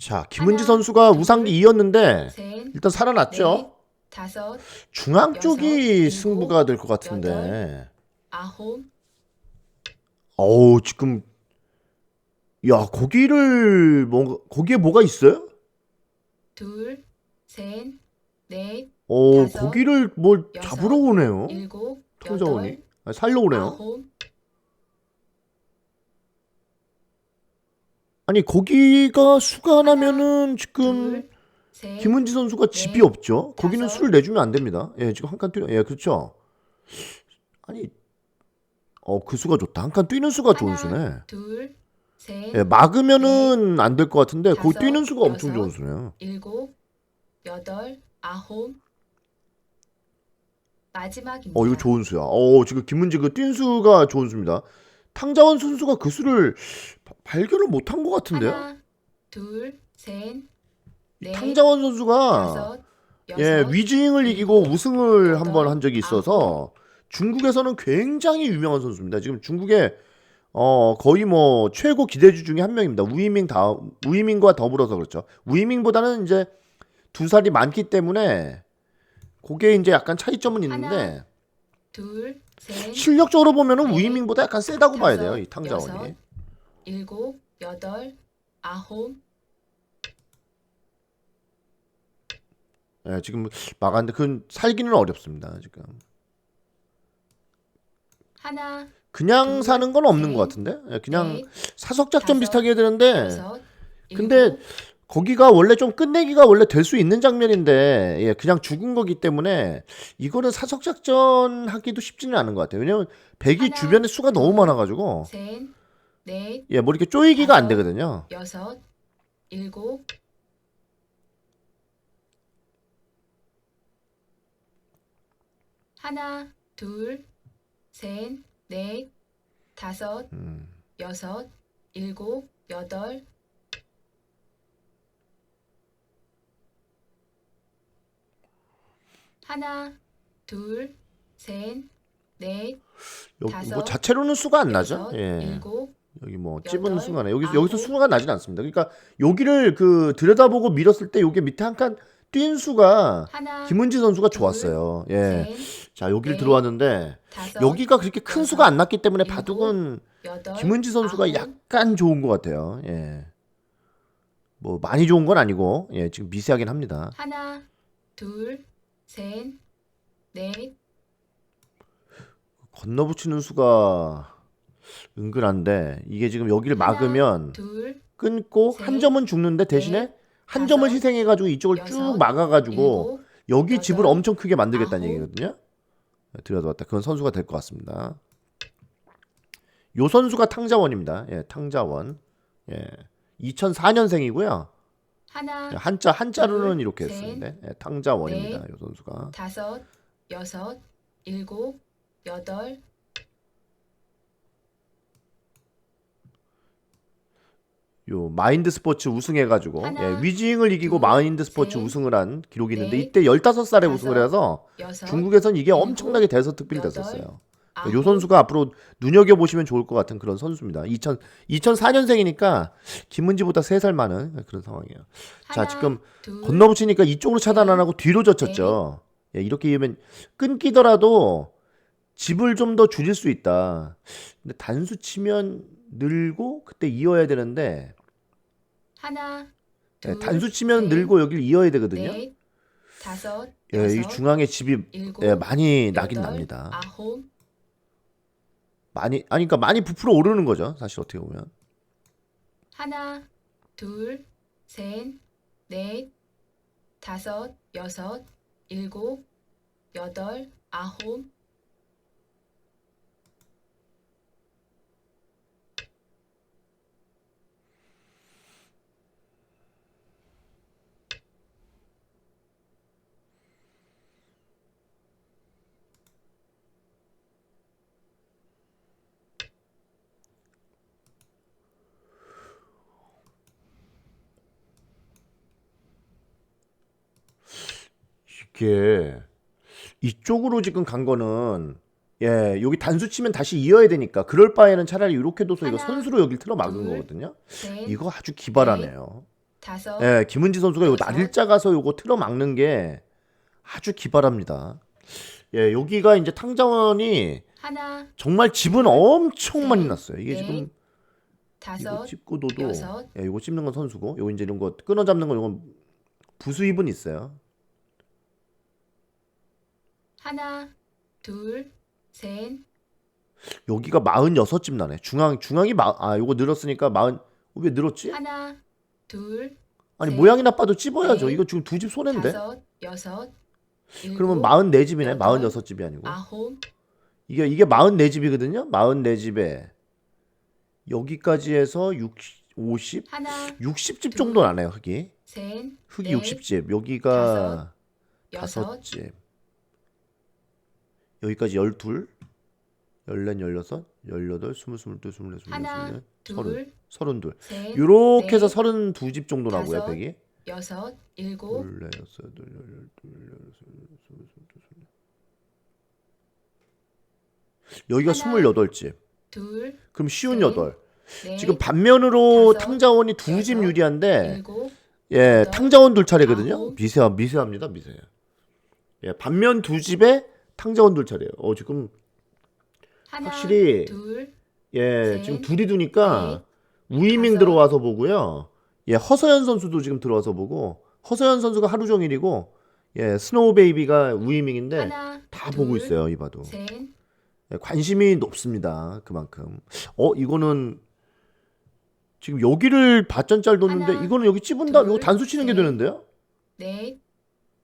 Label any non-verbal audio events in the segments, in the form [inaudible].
자, 김은지 선수가 둘, 우상기 이었는데 셋, 일단 살아났죠. 넷, 다섯, 중앙 쪽이 승부가 될 것 같은데. 아홉, 어우, 지금 야, 고기를 뭐 거기에 뭐가 있어요? 둘, 셋, 넷, 어, 다섯, 고기를 뭘 여섯, 잡으러 오네요. 일곱, 통자원이. 여덟, 아니, 살러 오네요. 아홉, 아니, 고기가 수가 나면은 지금 둘, 셋, 김은지 선수가 집이 넷, 없죠. 거기는 다섯. 술을 내주면 안 됩니다. 예, 지금 한 칸 뛰어. 예, 그렇죠. 아니, 어, 그 수가 좋다. 한 칸 뛰는 수가 좋은 수네. 둘, 셋, 예, 막으면은 안 될 것 같은데 거기 다섯, 뛰는 수가 엄청 여섯. 좋은 수네요. 일곱, 여덟, 아홉. 마지막입니다. 어, 이거 좋은 수야. 어, 지금 김은지 그 뛴 수가 좋은 수입니다. 탕자원 선수가 그 수를 바- 발견을 못한 것 같은데요. 하나, 둘, 셋, 넷, 탕자원 선수가 다섯, 예, 여섯, 위징을 이기고 우승을 여덟, 한 번 한 적이 있어서 중국에서는 굉장히 유명한 선수입니다. 지금 중국의 어 거의 뭐 최고 기대주 중에 한 명입니다. 우이밍 다 우이밍과 더불어서 그렇죠. 우이밍보다는 이제 두 살이 많기 때문에 그게 이제 약간 차이점은 있는데 하나, 둘, 셋, 실력적으로 보면은 넷, 우이밍보다 약간 세다고 봐야 돼요. 이 탕자원이. 여섯, 일곱, 여덟, 아홉. 예, 지금 막았는데 그 살기는 어렵습니다. 지금. 하나, 그냥 둘, 사는 건 없는 셋, 것 같은데. 예, 그냥 넷, 사석 작전 다섯, 비슷하게 해야 되는데 여섯, 근데 일곱, 거기가 원래 좀 끝내기가 원래 될 수 있는 장면인데 예, 그냥 죽은 거기 때문에 이거는 사석 작전 하기도 쉽지는 않은 것 같아요. 왜냐면 백이 하나, 주변에 수가 너무 둘, 많아가지고 셋, 넷, 예, 뭐 이렇게 쪼이기가 안 되거든요. 여섯, 일곱. 하나, 둘, 셋, 넷, 다섯, 음. 여섯, 일곱, 여덟. 하나, 둘, 셋, 넷, 여기 다섯, 뭐 자체로는 수가 안 나죠. 여섯, 예. 일곱, 여기 뭐 찝은 여덟, 수가 나. 여기 아홉. 여기서 수가 나진 않습니다. 그러니까 여기를 그 들여다보고 밀었을 때 여기 밑에 한 칸 뛴 수가 하나, 김은지 선수가 둘, 좋았어요. 예. 셋, 자, 여기를 넷, 들어왔는데 다섯, 여기가 그렇게 큰 여섯, 수가 안 났기 때문에 일곱, 바둑은 여덟, 김은지 선수가 아홉. 약간 좋은 것 같아요. 예. 뭐 많이 좋은 건 아니고 예 지금 미세하긴 합니다. 하나, 둘, 셋, 넷, 건너붙이는 수가 은근한데 이게 지금 여기를 하나, 막으면 둘, 끊고 셋, 한 점은 죽는데 대신에 넷, 한 점을 다섯, 희생해가지고 이쪽을 쭉 여섯, 막아가지고 일곱, 여기 여덟, 집을 엄청 크게 만들겠다는 아홉. 얘기거든요. 네, 들여다봤다. 그건 선수가 될 것 같습니다. 요 선수가 탕자원입니다. 예, 탕자원. 예. 2004년생이고요. 하나, 한자 한자로는 둘, 이렇게 셋, 쓰는데 예, 탕자원입니다. 넷, 요 선수가. 다섯, 여섯, 일곱, 여덟, 요 마인드 스포츠 우승해가지고 하나, 예, 위징을 이기고 둘, 마인드 스포츠 셋, 우승을 한 기록이 있는데 넷, 이때 15살에 다섯, 우승을 해서 여섯, 중국에선 이게 일곱, 엄청나게 대서특필이 여덟, 됐었어요. 아홉. 요 선수가 앞으로 눈여겨 보시면 좋을 것 같은 그런 선수입니다. 2000 2004년생이니까 김은지보다 3살 많은 그런 상황이에요. 자 하나, 지금 둘, 건너붙이니까 이쪽으로 차단 안 하고 뒤로 젖혔죠. 예, 이렇게 하면 끊기더라도 집을 좀 더 줄일 수 있다. 근데 단수 치면 늘고 그때 이어야 되는데 하나, 예, 둘, 단수 치면 셋, 늘고 여기를 이어야 되거든요. 넷, 다섯, 예, 이 여섯, 중앙에 집이 일곱, 예, 많이 나긴 여덟, 납니다. 아홉, 많이 아니 그러니까 많이 부풀어 오르는 거죠. 사실 어떻게 보면. 하나, 둘, 셋, 넷, 다섯, 여섯, 일곱, 여덟, 아홉. 이게 이쪽으로 지금 간 거는 예 여기 단수 치면 다시 이어야 되니까 그럴 바에는 차라리 이렇게 둬서 이거 하나, 선수로 여기를 틀어 막은 둘, 거거든요. 셋, 이거 아주 기발하네요. 다섯, 예, 김은지 선수가 요 여섯. 날일자 가서 요거 틀어 막는 게 아주 기발합니다. 예, 여기가 이제 탕자원이 하나, 정말 집은 엄청 셋, 많이 났어요. 이게 넷, 지금 이거 다섯, 찝고도도 여섯. 예, 요거 찝는 건 선수고 요거 이제 이런 거 끊어 잡는 건 요건 부수입은 있어요. 하나, 둘, 셋, 여기가 46집 나네. 중앙 중앙이 마, 아 요거 늘었으니까 40 왜 늘었지? 하나, 둘, 아니 셋, 모양이 나빠도 찝어야죠. 넷, 이거 지금 두 집 손해인데. 다섯, 여섯, 일곱, 그러면 44집이네. 여덟, 46집이 아니고. 아홉, 이게 이게 44집이거든요. 44집에 여기까지 해서 60 50 하나, 60집 둘, 정도 나네요, 흙이. 셋, 흙이 넷, 60집. 여기가 여섯, 다섯 집. 여기까지 12, 14, 16, 18, 20, 22, 24, 24, 하나, 30, 둘, 32. 셋, 요렇게 해서 넷, 32집 정도 나고요, 다섯, 벽이. 여섯, 일곱, 둘, 넷, 여섯, 여덟, 열, 열둘, 열여섯, 열여섯, 열여덟, 열여섯. 여기가 하나, 28집. 둘, 그럼 쉬운 셋, 여덟. 넷, 지금 반면으로 다섯, 탕자원이 두 집 여섯, 유리한데 일곱, 예, 여덟, 탕자원 둘 차례거든요. 아홉. 미세 미세합니다, 미세. 예, 반면 두 집에 탕자원 둘 차례예요. 어, 지금 하나, 확실히 둘, 예, 셋, 지금 둘이 두니까 넷, 우이밍 다섯. 들어와서 보고요. 예, 허서연 선수도 지금 들어와서 보고 허서연 선수가 하루 종일이고 예, 스노우 베이비가 우이밍인데 하나, 다 둘, 보고 있어요, 이봐도. 셋, 예, 관심이 높습니다. 그만큼. 어, 이거는 지금 여기를 받전짤 뒀는데 하나, 이거는 여기 찝은다. 둘, 이거 단수 치는 게 셋, 되는데요? 넷,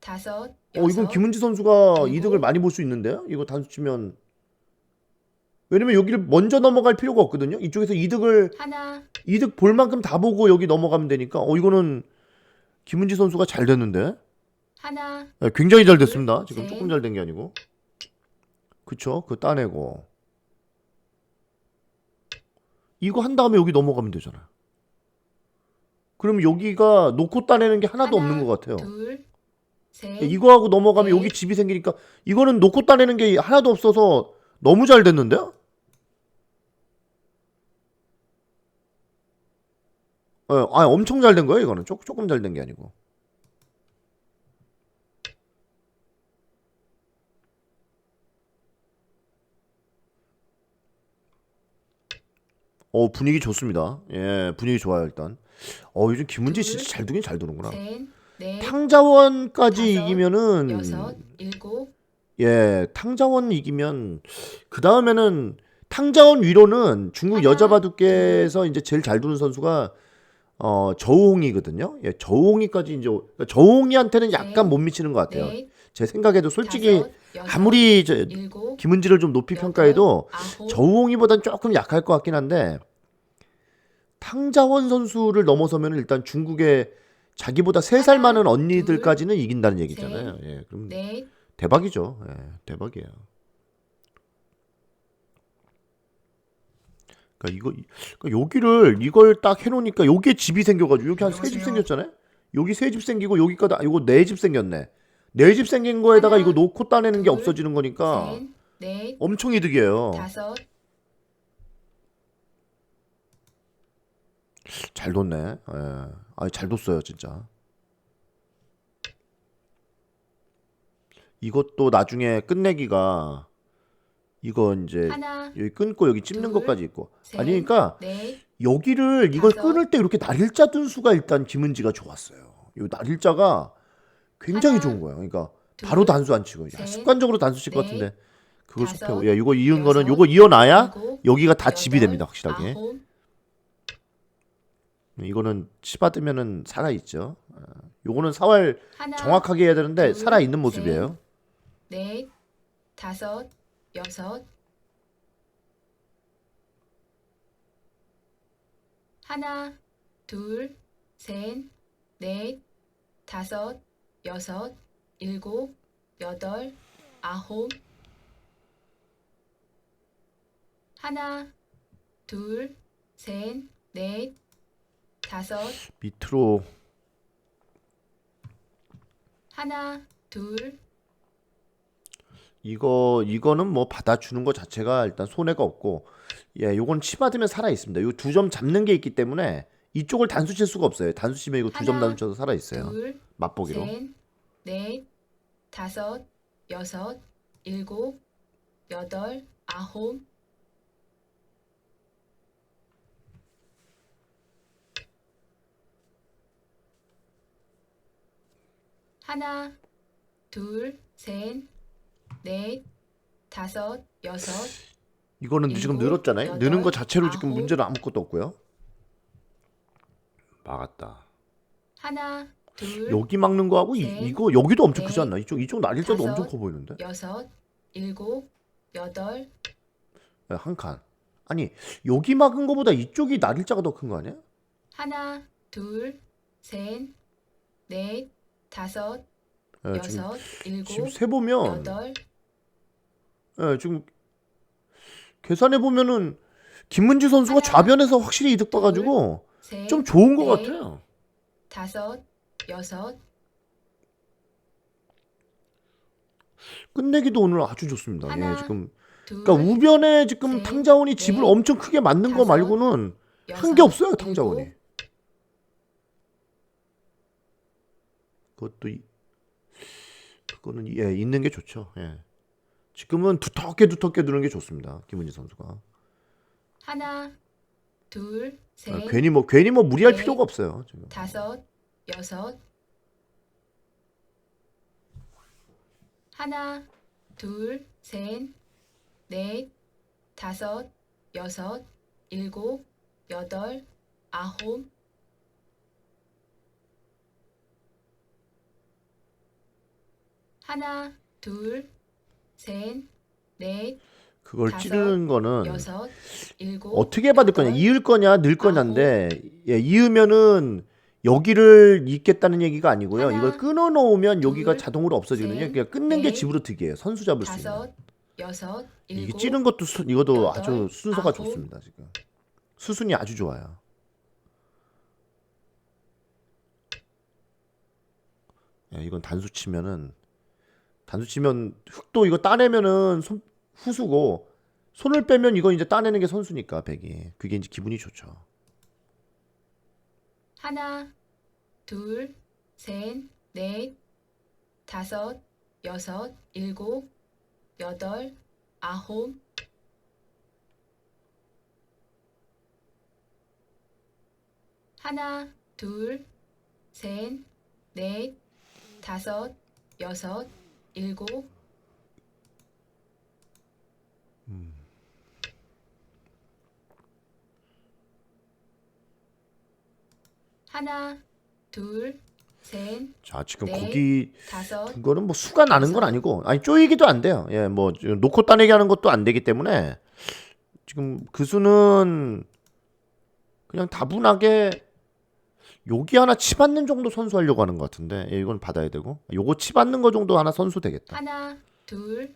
다섯, 어, 이건 여섯, 김은지 선수가. 이득을 많이 볼 수 있는데요? 이거 단수 치면 왜냐면 여기를 먼저 넘어갈 필요가 없거든요. 이쪽에서 이득을 하나, 이득 볼 만큼 다 보고 여기 넘어가면 되니까 어 이거는 김은지 선수가 잘 됐는데 하나, 예, 굉장히 잘 둘, 됐습니다. 지금 셋. 조금 잘 된 게 아니고 그쵸? 그 따내고 이거 한 다음에 여기 넘어가면 되잖아요. 그럼 여기가 놓고 따내는 게 하나도 하나, 없는 것 같아요. 둘, 셋, 예, 이거 하고 넘어가면 넷. 여기 집이 생기니까 이거는 놓고 따내는 게 하나도 없어서 너무 잘 됐는데요? 예, 아 엄청 잘 된 거예요 이거는? 조, 조금 잘 된 게 아니고. 어 분위기 좋습니다. 예 분위기 좋아요 일단. 어 요즘 김은지 둘, 진짜 잘 두긴 잘 두는구나. 셋, 넷, 탕자원까지 다섯, 이기면은 여섯, 일곱, 예, 탕자원 이기면 그 다음에는 탕자원 위로는 중국 하나, 여자 바둑계에서 이제 제일 잘 두는 선수가 어 저우홍이거든요. 예, 저우홍이까지 이제 그러니까 저우홍이한테는 약간 셋, 못 미치는 것 같아요. 넷, 제 생각에도 솔직히 다섯, 여섯, 아무리 저 일곱, 김은지를 좀 높이 여덟, 평가해도 아홉, 저우홍이보단 조금 약할 것 같긴 한데 탕자원 선수를 넘어서면 일단 중국의 자기보다 세 살 많은 언니들까지는 이긴다는 얘기잖아요. 예, 그럼 넷, 대박이죠. 예, 대박이에요. 그러니까 이거 그러니까 여기를 이걸 딱 해놓으니까 여기에 집이 생겨가지고 여기 한 세 집. 생겼잖아요. 여기 세 집 생기고 여기까지 이거 네 집 생겼네. 네 집 생긴 거에다가 하나, 이거 놓고 따내는 게 둘, 없어지는 거니까 셋, 넷, 엄청 이득이에요. 다섯, 잘 뒀네. 예. 아, 잘 뒀어요, 진짜. 이것도 나중에 끝내기가 이거 이제 하나, 여기 끊고 여기 찝는 둘, 것까지 있고 셋, 아니 그러니까 넷, 여기를 이걸 다섯. 끊을 때 이렇게 날일자 둔 수가 일단 김은지가 좋았어요. 이 날일자가 굉장히 하나, 좋은 거예요. 그러니까 둘, 바로 단수 안 치고 야, 셋, 습관적으로 단수 칠 것 넷, 같은데 그걸 다섯, 숲에 야 이거 이은 거는 여섯, 요거 이어놔야 일곱, 여기가 다 집이 여덟, 됩니다 확실하게. 아홉, 이거는 치 받으면은 살아 있죠. 요거는 사활 하나, 정확하게 해야 되는데 둘, 살아 있는 셋. 모습이에요. 넷, 다섯, 여섯, 하나, 둘, 셋, 넷, 다섯, 여섯, 일곱, 여덟, 아홉, 하나, 둘, 셋, 넷, 다섯, 밑으로 하나, 둘, 이거 이거는 뭐 받아주는 것 자체가 일단 손해가 없고 예, 요건 치 받으면 살아 있습니다. 요 두 점 잡는 게 있기 때문에 이쪽을 단수 칠 수가 없어요. 단수 치면 이거 두 점 하나, 단수 쳐서 살아 있어요. 둘, 맛보기로. 셋, 넷, 다섯, 여섯, 일곱, 여덟, 아홉, 하나, 둘, 셋, 넷, 다섯, 여섯, 이거는 지금 일곱, 늘었잖아요. 여덟, 느는 거 자체로 지금 아홉. 문제는 아무것도 없고요. 막았다. 하나, 둘, 여기 막는 거하고 이, 이거 여기도 엄청 넷, 크지 않나? 이쪽 이쪽 날일자도 다섯, 엄청 커 보이는데. 여섯, 일곱, 여덟, 네, 한 칸. 아니 여기 막은 거보다 이쪽이 날일자가 더 큰 거 아니야? 하나, 둘, 셋, 넷, 다섯, 네, 지금 여섯, 지금 일곱, 세 보면 여덟, 네, 지금 계산해 보면은 김문지 선수가 하나, 좌변에서 확실히 이득 봐가지고 셋, 좀 좋은 것 넷, 같아요. 다섯, 여섯, 끝내기도 오늘 아주 좋습니다. 하나, 예, 지금 둘, 그러니까 우변에 지금 셋, 탕자원이 집을 넷, 엄청 크게 맞는 거 다섯, 말고는 여섯, 한게 없어요 탕자원이. 일곱, 그것도 이, 그거는 예 있는 게 좋죠. 예. 지금은 두텁게 두텁게 두는 게 좋습니다. 김은지 선수가. 하나, 둘, 셋, 아, 괜히 뭐 괜히 뭐 무리할 넷, 필요가 없어요. 지금. 다섯, 여섯, 하나, 둘, 셋, 넷, 다섯, 여섯, 일곱, 여덟, 아홉, 하나, 둘, 셋, 넷, 그걸 다섯, 찌르는 거는 여섯, 일곱, 어떻게 받을 거냐, 여덟, 이을 거냐, 늘 거냐인데, 예, 이으면은 여기를 잇겠다는 얘기가 아니고요. 하나, 이걸 끊어 놓으면 여기가 둘, 자동으로 없어지거든요. 셋, 그러니까 끊는 게 넷, 집으로 득이에요. 선수 잡을 수 있는. 다섯, 여섯, 이게 일곱, 찌른 것도 수, 이것도 여덟, 아주 순서가 아홉. 좋습니다. 지금 수순이 아주 좋아요. 예, 이건 단수 치면은 단수 치면 흑도 이거 따내면은 손, 후수고 손을 빼면 이거 이제 따내는 게 선수니까 백이 그게 이제 기분이 좋죠. 하나, 둘, 셋, 넷, 다섯, 여섯, 일곱, 여덟, 아홉, 하나, 둘, 셋, 넷, 다섯, 여섯, 일곱, 하나, 둘, 셋, 자 지금 네. 고기 다섯, 그거는 뭐 수가 나는 건 아니고 아니 쪼이기도 안 돼요. 예, 뭐 놓고 따내기 하는 것도 안 되기 때문에 지금 그 수는 그냥 다분하게 여기 하나 치 받는 정도 선수하려고 하는 것 같은데. 예, 이건 받아야 되고. 요거 치 받는 거 정도 하나 선수 되겠다. 하나, 둘,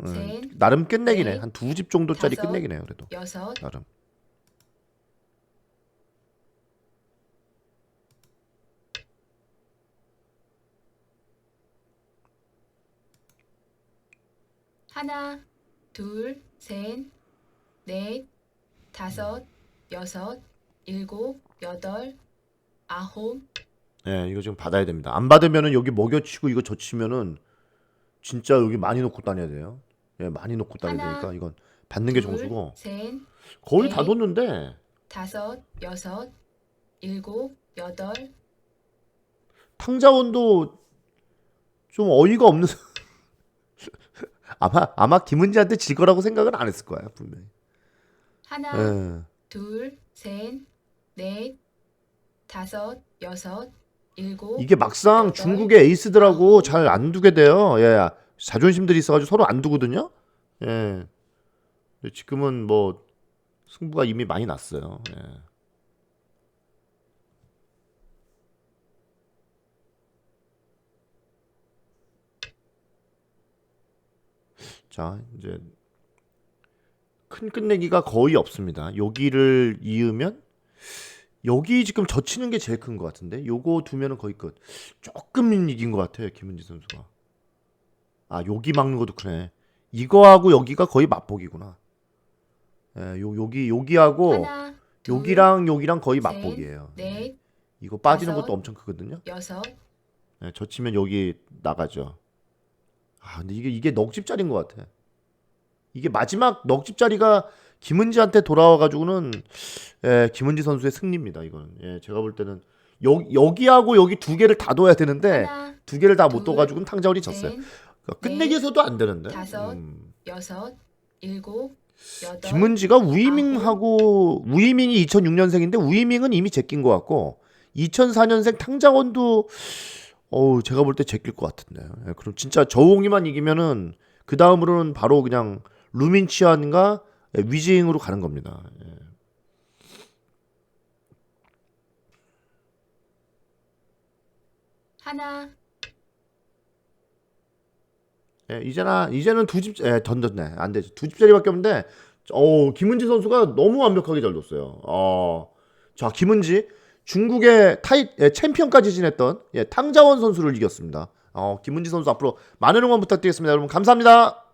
음, 셋, 나름 끝내기네. 넷, 한 두 집 정도짜리 다섯, 끝내기네요 그래도. 여섯, 나름. 하나, 둘, 셋, 넷, 다섯, 여섯, 일곱, 여덟, 아홉, 예, 이거 지금 받아야 됩니다. 안 받으면은 여기 먹여치고 이거 젖히면은 진짜 여기 많이 놓고 다녀야 돼요. 예, 많이 놓고 다녀야 하나, 되니까 이건 받는 게 둘, 정수고 셋, 거의 다 넷, 뒀는데 다섯, 여섯, 일곱, 여덟, 탕자원도 좀 어이가 없는 [laughs] 아마 아마 김은지한테 질 거라고 생각은 안 했을 거야 분명히. 하나, 예. 둘, 셋, 넷, 다섯, 여섯, 일곱, 이게 막상 중국의 에이스들하고. 잘 안 두게 돼요. 예, 자존심들이 있어가지고 서로 안 두거든요. 예. 근데 지금은 뭐 승부가 이미 많이 났어요. 예. 자, 이제 큰 끝내기가 거의 없습니다. 여기를 이으면 여기 지금 젖히는 게 제일 큰 것 같은데 요거 두면은 거의 끝. 조금 이긴 것 같아요 김은지 선수가. 아 여기 막는 것도 크네. 이거하고 여기가 거의 맞보기구나. 예, 요 여기 여기하고 하나, 둘, 여기랑 여기랑 거의 셋, 맞복이에요. 넷, 이거 빠지는 다섯, 것도 엄청 크거든요. 여섯, 네, 저 치면 여기 나가죠. 아, 근데 이게 이게 넉집짜리인 것 같아. 이게 마지막 넉집짜리가 김은지한테 돌아와가지고는 예, 김은지 선수의 승리입니다. 이거는 예, 제가 볼 때는 여, 여기하고 여기 두 개를 다 둬야 되는데 하나, 두 개를 다못 둘, 둬가지고는 탕자원이 졌어요. 셋, 그러니까 끝내기에서도 안 되는데. 다섯, 음. 여섯, 일곱, 여덟, 김은지가 우이밍하고 우이밍이 2006년생인데 우이밍은 이미 제낀 것 같고 2004년생 탕자원도 어우 제가 볼 때 제낄 것 같은데 예, 그럼 진짜 저홍이만 이기면은 그 다음으로는 바로 그냥 루민치안과 예, 위징으로 가는 겁니다. 예. 하나, 예, 이제나 이제는 두 집 예, 던졌네 안 되지 두 집짜리밖에 없는데 어 김은지 선수가 너무 완벽하게 잘 뒀어요. 어 자 김은지 중국의 타이 예, 챔피언까지 지냈던 예, 탕자원 선수를 이겼습니다. 어 김은지 선수 앞으로 많은 응원 부탁드리겠습니다. 여러분 감사합니다.